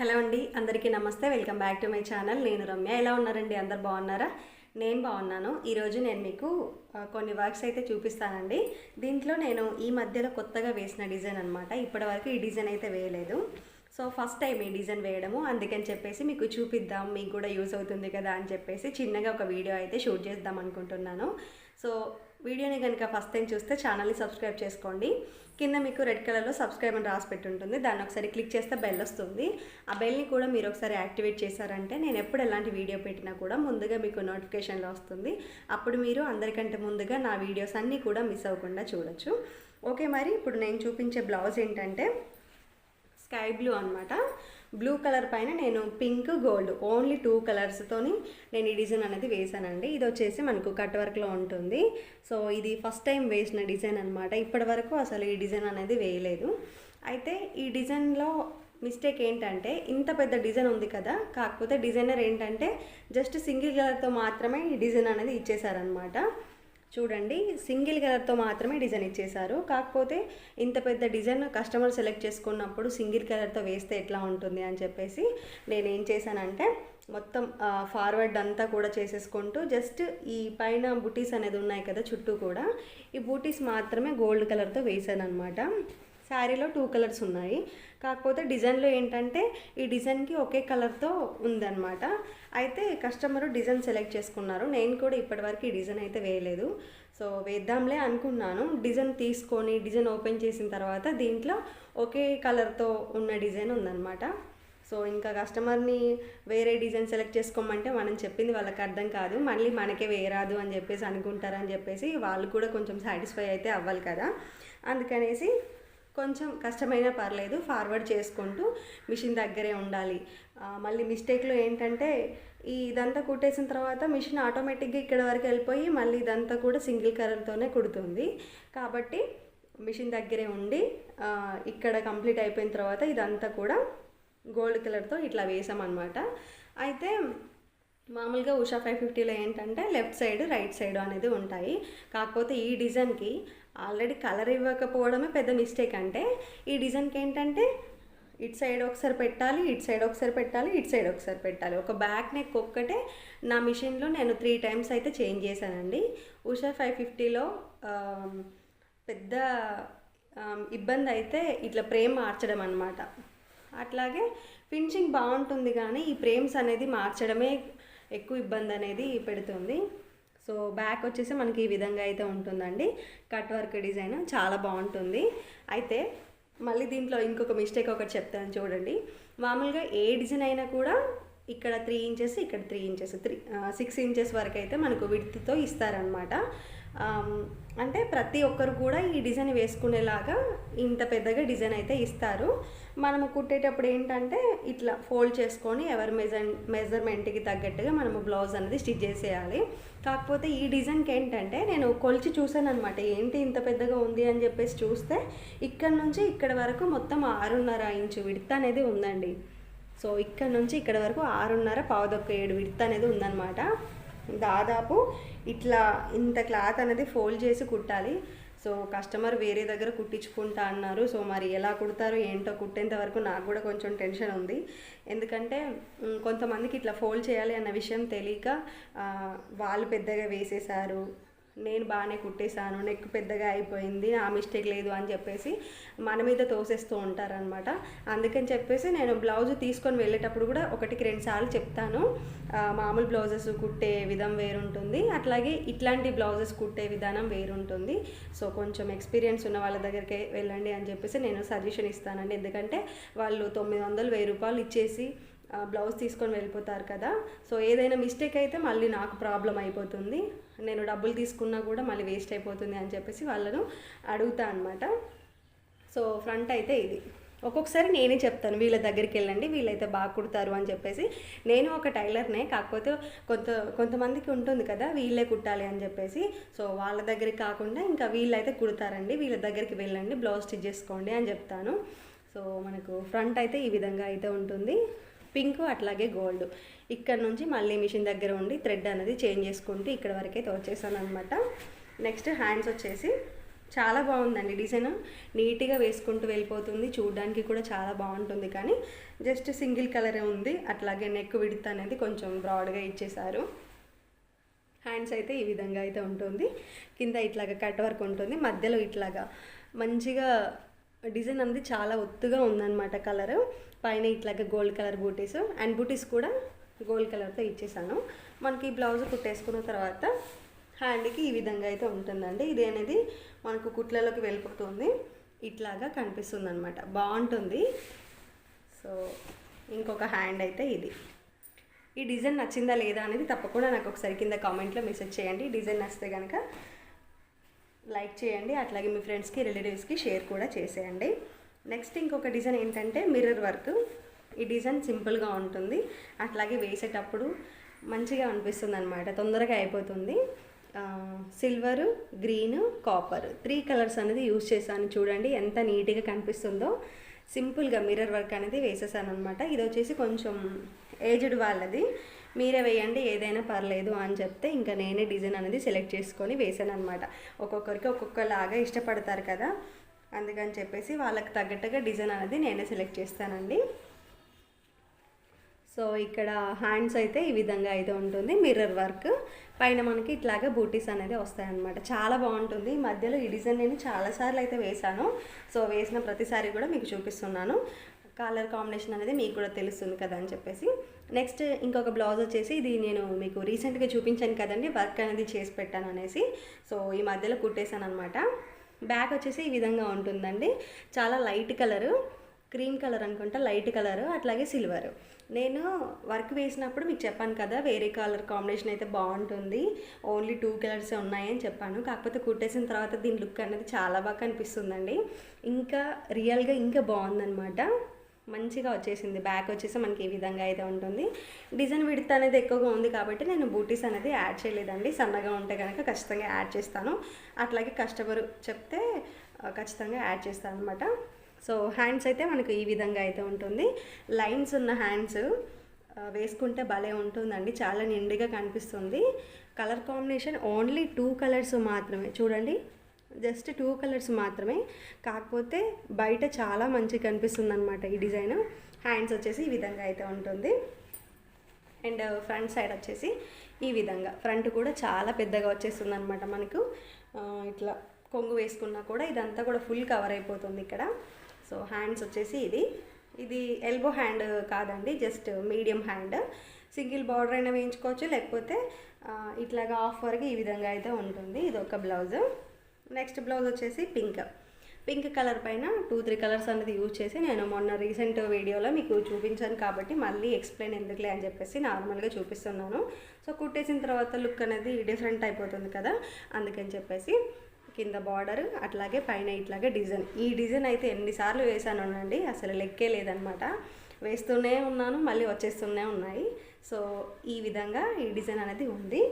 Hello అండి అందరికీ నమస్తే. Welcome back to my channel. నేను రమ్య. ఎలా ఉన్నారండి? అందరు బాగున్నారా? నేను బాగున్నాను. ఈరోజు నేను మీకు కొన్ని వర్క్స్ అయితే చూపిస్తానండి. దీంట్లో నేను ఈ మధ్యలో కొత్తగా వేసిన డిజైన్ అనమాట ఇప్పటివరకు ఈ డిజైన్ అయితే వేయలేదు. సో ఫస్ట్ టైం ఈ డిజైన్ వేయడము. అందుకని చెప్పేసి మీకు చూపిద్దాం. మీకు కూడా యూస్ అవుతుంది కదా అని చెప్పేసి చిన్నగా ఒక వీడియో అయితే షూట్ చేద్దాం అనుకుంటున్నాను. సో వీడియోని కనుక ఫస్ట్ టైం చూస్తే ఛానల్ని సబ్స్క్రైబ్ చేసుకోండి. కింద మీకు రెడ్ కలర్లో సబ్స్క్రైబ్ అని రాసి పెట్టుంటుంది. దాన్ని ఒకసారి క్లిక్ చేస్తే బెల్ వస్తుంది. ఆ బెల్ని కూడా మీరు ఒకసారి యాక్టివేట్ చేశారంటే నేను ఎప్పుడు ఎలాంటి వీడియో పెట్టినా కూడా ముందుగా మీకు నోటిఫికేషన్లో వస్తుంది. అప్పుడు మీరు అందరికంటే ముందుగా నా వీడియోస్ అన్నీ కూడా మిస్ అవ్వకుండా చూడొచ్చు. ఓకే మరి ఇప్పుడు నేను చూపించే బ్లౌజ్ ఏంటంటే స్కై బ్లూ అనమాట బ్లూ కలర్ పైన నేను పింక్ గోల్డ్ ఓన్లీ టూ కలర్స్తోని నేను ఈ డిజైన్ అనేది వేసానండి ఇది వచ్చేసి మనకు కట్ వర్క్లో ఉంటుంది. సో ఇది ఫస్ట్ టైం వేసిన డిజైన్ అనమాట ఇప్పటి వరకు అసలు ఈ డిజైన్ అనేది వేయలేదు. అయితే ఈ డిజైన్లో మిస్టేక్ ఏంటంటే ఇంత పెద్ద డిజైన్ ఉంది కదా కాకపోతే డిజైనర్ ఏంటంటే జస్ట్ సింగిల్ కలర్తో మాత్రమే ఈ డిజైన్ అనేది ఇచ్చేసారనమాట చూడండి సింగిల్ కలర్తో మాత్రమే డిజైన్ ఇచ్చేశారు. కాకపోతే ఇంత పెద్ద డిజైన్ కస్టమర్ సెలెక్ట్ చేసుకున్నప్పుడు సింగిల్ కలర్తో వేస్తే ఎట్లా ఉంటుంది అని చెప్పేసి నేను ఏం చేశానంటే మొత్తం ఫార్వర్డ్ అంతా కూడా చేసేసుకుంటూ జస్ట్ ఈ పైన బుటీస్ అనేది ఉన్నాయి కదా చుట్టూ కూడా ఈ బూటీస్ మాత్రమే గోల్డ్ కలర్తో వేసాను అనమాట శారీలో టూ కలర్స్ ఉన్నాయి. కాకపోతే డిజైన్లో ఏంటంటే ఈ డిజైన్కి ఒకే కలర్తో ఉందన్నమాట. అయితే కస్టమర్ డిజైన్ సెలెక్ట్ చేసుకున్నారు. నేను కూడా ఇప్పటివరకు ఈ డిజైన్ అయితే వేయలేదు. సో వేద్దాంలే అనుకున్నాను. డిజైన్ తీసుకొని డిజైన్ ఓపెన్ చేసిన తర్వాత దీంట్లో ఒకే కలర్తో ఉన్న డిజైన్ ఉందన్నమాట. సో ఇంకా కస్టమర్ని వేరే డిజైన్ సెలెక్ట్ చేసుకోమంటే మనం చెప్పింది వాళ్ళకి అర్థం కాదు. మళ్ళీ మనకే వేయరాదు అని చెప్పేసి అనుకుంటారని చెప్పేసి వాళ్ళు కూడా కొంచెం సాటిస్ఫై అయితే అవ్వాలి కదా. అందుకనేసి కొంచెం కష్టమైనా పర్లేదు ఫార్వర్డ్ చేసుకుంటూ మిషన్ దగ్గరే ఉండాలి. మళ్ళీ మిస్టేక్లో ఏంటంటే ఈ ఇదంతా కుట్టేసిన తర్వాత మిషన్ ఆటోమేటిక్గా ఇక్కడ వరకు వెళ్ళిపోయి మళ్ళీ ఇదంతా కూడా సింగిల్ కలర్తోనే కుడుతుంది. కాబట్టి మిషన్ దగ్గరే ఉండి ఇక్కడ కంప్లీట్ అయిపోయిన తర్వాత ఇదంతా కూడా గోల్డ్ కలర్తో ఇట్లా వేసామన్నమాట. అయితే మామూలుగా ఉషా ఫైవ్ ఫిఫ్టీలో ఏంటంటే లెఫ్ట్ సైడ్ రైట్ సైడ్ అనేది ఉంటాయి. కాకపోతే ఈ డిజైన్కి ఆల్రెడీ కలర్ ఇవ్వకపోవడమే పెద్ద మిస్టేక్ అంటే ఈ డిజైన్కి ఏంటంటే ఇటు సైడ్ ఒకసారి పెట్టాలి ఇటు సైడ్ ఒకసారి పెట్టాలి ఇటు సైడ్ ఒకసారి పెట్టాలి. ఒక బ్యాక్ నెక్ ఒక్కటే నా మిషన్లో నేను త్రీ టైమ్స్ అయితే చేంజ్ చేశానండి. ఉషా ఫైవ్ ఫిఫ్టీలో పెద్ద ఇబ్బంది అయితే ఇట్లా ప్రేమ్ మార్చడం అనమాట అట్లాగే ఫినిషింగ్ బాగుంటుంది కానీ ఈ ఫ్రేమ్స్ అనేది మార్చడమే ఎక్కువ ఇబ్బంది అనేది పెడుతుంది. సో బ్యాక్ వచ్చేసి మనకి ఈ విధంగా అయితే ఉంటుందండి. కట్ వర్క్ డిజైన్ చాలా బాగుంటుంది. అయితే మళ్ళీ దీంట్లో ఇంకొక మిస్టేక్ ఒకటి చెప్తాను చూడండి. మామూలుగా ఏ డిజైన్ అయినా కూడా ఇక్కడ త్రీ ఇంచెస్ ఇక్కడ three inches three six inches వరకు అయితే మనకు విడ్త్తో ఇస్తారనమాట అంటే ప్రతి ఒక్కరు కూడా ఈ డిజైన్ వేసుకునేలాగా ఇంత పెద్దగా డిజైన్ అయితే ఇస్తారు. మనము కుట్టేటప్పుడు ఏంటంటే ఇట్లా ఫోల్డ్ చేసుకొని ఎవరి మెజర్ మెజర్మెంట్కి తగ్గట్టుగా మనము బ్లౌజ్ అనేది స్టిచ్ చేసేయాలి. కాకపోతే ఈ డిజైన్కి ఏంటంటే నేను కొలిచి చూసాను అనమాట ఏంటి ఇంత పెద్దగా ఉంది అని చెప్పేసి చూస్తే ఇక్కడ నుంచి ఇక్కడ వరకు మొత్తం ఆరున్నర ఇంచు విడత అనేది ఉందండి. సో ఇక్కడ నుంచి ఇక్కడ వరకు ఆరున్నర పావుదొక్క ఏడు విడత అనేది ఉందన్నమాట. దాదాపు ఇట్లా ఇంత క్లాత్ అనేది ఫోల్డ్ చేసి కుట్టాలి. సో కస్టమర్ వేరే దగ్గర కుట్టించుకుంటా అన్నారు. సో మరి ఎలా కుడతారు ఏంటో కుట్టేంత వరకు నాకు కూడా కొంచెం టెన్షన్ ఉంది. ఎందుకంటే కొంతమందికి ఇట్లా ఫోల్డ్ చేయాలి అన్న విషయం తెలియక వాళ్ళు పెద్దగా వేసేసారు నేను బాగానే కుట్టేశాను నెక్ పెద్దగా అయిపోయింది నా మిస్టేక్ లేదు అని చెప్పేసి మన మీద తోసేస్తూ ఉంటారనమాట అందుకని చెప్పేసి నేను బ్లౌజ్ తీసుకొని వెళ్ళేటప్పుడు కూడా ఒకటికి రెండు సార్లు చెప్తాను. మామూలు బ్లౌజెస్ కుట్టే విధం వేరుంటుంది. అట్లాగే ఇట్లాంటి బ్లౌజెస్ కుట్టే విధానం వేరుంటుంది. సో కొంచెం ఎక్స్పీరియన్స్ ఉన్న వాళ్ళ దగ్గరికి వెళ్ళండి అని చెప్పేసి నేను సజెషన్ ఇస్తానండి. ఎందుకంటే వాళ్ళు తొమ్మిది వందలు వెయ్యి రూపాయలు ఇచ్చేసి బ్లౌజ్ తీసుకొని వెళ్ళిపోతారు కదా. సో ఏదైనా మిస్టేక్ అయితే మళ్ళీ నాకు ప్రాబ్లం అయిపోతుంది. నేను డబ్బులు తీసుకున్నా కూడా మళ్ళీ వేస్ట్ అయిపోతుంది అని చెప్పేసి వాళ్ళను అడుగుతా అనమాట సో ఫ్రంట్ అయితే ఇది. ఒక్కొక్కసారి నేనే చెప్తాను వీళ్ళ దగ్గరికి వెళ్ళండి వీళ్ళైతే బాగా కుడతారు అని చెప్పేసి. నేను ఒక టైలర్నే కాకపోతే కొంత కొంతమందికి ఉంటుంది కదా వీళ్ళే కుట్టాలి అని చెప్పేసి. సో వాళ్ళ దగ్గరికి కాకుండా ఇంకా వీళ్ళైతే కుడతారండి. వీళ్ళ దగ్గరికి వెళ్ళండి బ్లౌజ్ స్టిచ్ చేసుకోండి అని చెప్తాను. సో మనకు ఫ్రంట్ అయితే ఈ విధంగా అయితే ఉంటుంది. పింక్ అట్లాగే గోల్డ్. ఇక్కడ నుంచి మళ్ళీ మిషన్ దగ్గర ఉండి థ్రెడ్ అనేది చేంజ్ చేసుకుంటూ ఇక్కడ వరకైతే వచ్చేసాను అనమాట నెక్స్ట్ హ్యాండ్స్ వచ్చేసి చాలా బాగుందండి డిజైన్. నీట్గా వేసుకుంటూ వెళ్ళిపోతుంది. చూడడానికి కూడా చాలా బాగుంటుంది కానీ జస్ట్ సింగిల్ కలరే ఉంది. అట్లాగే నెక్ విడత అనేది కొంచెం బ్రాడ్గా ఇచ్చేసారు హ్యాండ్స్ అయితే ఈ విధంగా అయితే ఉంటుంది. కింద ఇట్లాగా కట్ వర్క్ ఉంటుంది. మధ్యలో ఇట్లాగా మంచిగా డిజైన్ అనేది చాలా ఒత్తుగా ఉందన్నమాట కలర్. పైన ఇట్లాగా gold colour booties and booties కూడా గోల్డ్ కలర్తో ఇచ్చేసాను. మనకి బ్లౌజ్ కుట్టేసుకున్న తర్వాత హ్యాండ్కి ఈ విధంగా అయితే ఉంటుందండి. ఇది అనేది మనకు కుట్లలోకి వెళ్ళిపోతుంది. ఇట్లాగా కనిపిస్తుంది అనమాట బాగుంటుంది. సో ఇంకొక హ్యాండ్ అయితే ఇది. ఈ డిజైన్ నచ్చిందా లేదా అనేది తప్పకుండా నాకు ఒకసారి కింద కామెంట్లో మెసేజ్ చేయండి. డిజైన్ నచ్చితే కనుక లైక్ చేయండి అట్లాగే మీ ఫ్రెండ్స్కి రిలేటివ్స్కి షేర్ కూడా చేసేయండి. నెక్స్ట్ ఇంకొక డిజైన్ ఏంటంటే మిర్రర్ వర్క్. ఈ డిజైన్ సింపుల్గా ఉంటుంది. అట్లాగే వేసేటప్పుడు మంచిగా అనిపిస్తుంది అనమాట తొందరగా అయిపోతుంది. Silver green copper. Three colours అనేది యూజ్ చేశాను. చూడండి ఎంత నీట్గా కనిపిస్తుందో. సింపుల్గా మిర్రర్ వర్క్ అనేది వేసేసాను అనమాట ఇది వచ్చేసి కొంచెం ఏజ్డ్ వాళ్ళది. మీరే వేయండి ఏదైనా పర్లేదు అని చెప్తే ఇంకా నేనే డిజైన్ అనేది సెలెక్ట్ చేసుకొని వేసాను అనమాట ఒక్కొక్కరికి ఒక్కొక్కలాగా ఇష్టపడతారు కదా. అందుకని చెప్పేసి వాళ్ళకి తగ్గట్టుగా డిజైన్ అనేది నేనే సెలెక్ట్ చేస్తానండి. సో ఇక్కడ హ్యాండ్స్ అయితే ఈ విధంగా అయితే ఉంటుంది మిర్రర్ వర్క్. పైన మనకి ఇట్లాగే బూటీస్ అనేది వస్తాయన్నమాట. చాలా బాగుంటుంది. ఈ మధ్యలో ఈ డిజైన్ నేను చాలాసార్లు అయితే వేశాను. సో వేసిన ప్రతిసారి కూడా మీకు చూపిస్తున్నాను. కలర్ కాంబినేషన్ అనేది మీకు కూడా తెలుస్తుంది కదా అని చెప్పేసి. నెక్స్ట్ ఇంకొక బ్లౌజ్ వచ్చేసి ఇది నేను మీకు రీసెంట్గా చూపించాను కదండి వర్క్ అనేది చేసి పెట్టాను అనేసి. సో ఈ మధ్యలో కుట్టేశాను అనమాట బ్యాక్ వచ్చేసి ఈ విధంగా ఉంటుందండి. చాలా లైట్ కలరు క్రీమ్ కలర్ అనుకుంటా లైట్ కలర్ అట్లాగే సిల్వర్. నేను వర్క్ వేసినప్పుడు మీకు చెప్పాను కదా వేరే కలర్ కాంబినేషన్ అయితే బాగుంటుంది. ఓన్లీ టూ కలర్సే ఉన్నాయని చెప్పాను. కాకపోతే కుట్టేసిన తర్వాత దీని లుక్ అనేది చాలా బాగా కనిపిస్తుందండి. ఇంకా రియల్గా ఇంకా బాగుందన్నమాట. మంచిగా వచ్చేసింది. బ్యాక్ వచ్చేసి మనకి ఈ విధంగా అయితే ఉంటుంది. డిజైన్ విడత అనేది ఎక్కువగా ఉంది కాబట్టి నేను బూటీస్ అనేది యాడ్ చేయలేదండి. సన్నగా ఉంటే కనుక ఖచ్చితంగా యాడ్ చేస్తాను. అట్లాగే కస్టమర్ చెప్తే ఖచ్చితంగా యాడ్ చేస్తాను అనమాట సో హ్యాండ్స్ అయితే మనకు ఈ విధంగా అయితే ఉంటుంది. లైన్స్ ఉన్న హ్యాండ్స్ వేసుకుంటే భలే ఉంటుందండి. చాలా నిండుగా కనిపిస్తుంది. Colour combination only two colours మాత్రమే. చూడండి జస్ట్ టూ కలర్స్ మాత్రమే. కాకపోతే బయట చాలా మంచిగా కనిపిస్తుంది అనమాట ఈ డిజైన్. హ్యాండ్స్ వచ్చేసి ఈ విధంగా అయితే ఉంటుంది. అండ్ ఫ్రంట్ సైడ్ వచ్చేసి ఈ విధంగా. ఫ్రంట్ కూడా చాలా పెద్దగా వచ్చేస్తుంది అనమాట మనకు ఇట్లా కొంగు వేసుకున్నా కూడా ఇదంతా కూడా ఫుల్ కవర్ అయిపోతుంది ఇక్కడ. సో హ్యాండ్స్ వచ్చేసి ఇది. ఇది ఎల్బో హ్యాండ్ కాదండి just medium hand single border అయినా వేయించుకోవచ్చు లేకపోతే ఇట్లాగా ఆఫ్ వరకు ఈ విధంగా అయితే ఉంటుంది. ఇది ఒక బ్లౌజ్ నెక్స్ట్ బ్లౌజ్ వచ్చేసి పింక్ పింక్ కలర్ పైన టూ త్రీ కలర్స్ అనేది యూజ్ చేసి నేను మొన్న రీసెంట్ వీడియోలో మీకు చూపించాను కాబట్టి మళ్ళీ ఎక్స్ప్లెయిన్ ఎందుకులే అని చెప్పేసి నార్మల్గా చూపిస్తున్నాను. సో కుట్టేసిన తర్వాత లుక్ అనేది డిఫరెంట్ అయిపోతుంది కదా అందుకని చెప్పేసి కింద బార్డర్ అట్లాగే పైన ఇట్లాగే డిజైన్. ఈ డిజైన్ అయితే ఎన్నిసార్లు వేసాను అండి అసలు లెక్కే లేదనమాట వేస్తూనే ఉన్నాను మళ్ళీ వచ్చేస్తూనే ఉన్నాయి. సో ఈ విధంగా ఈ డిజైన్ అనేది ఉంది.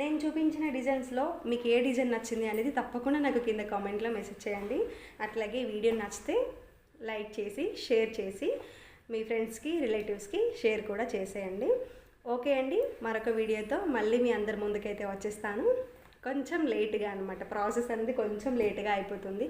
నేను చూపించిన డిజైన్స్లో మీకు ఏ డిజైన్ నచ్చింది అనేది తప్పకుండా నాకు కింద కామెంట్లో మెసేజ్ చేయండి. అట్లాగే వీడియో నచ్చితే లైక్ చేసి షేర్ చేసి మీ ఫ్రెండ్స్కి రిలేటివ్స్కి షేర్ కూడా చేసేయండి. ఓకే అండి మరొక వీడియోతో మళ్ళీ మీ అందరి ముందుకైతే వచ్చేస్తాను. కొంచెం లేట్గా అనమాట ప్రాసెస్ అనేది కొంచెం లేట్గా అయిపోతుంది.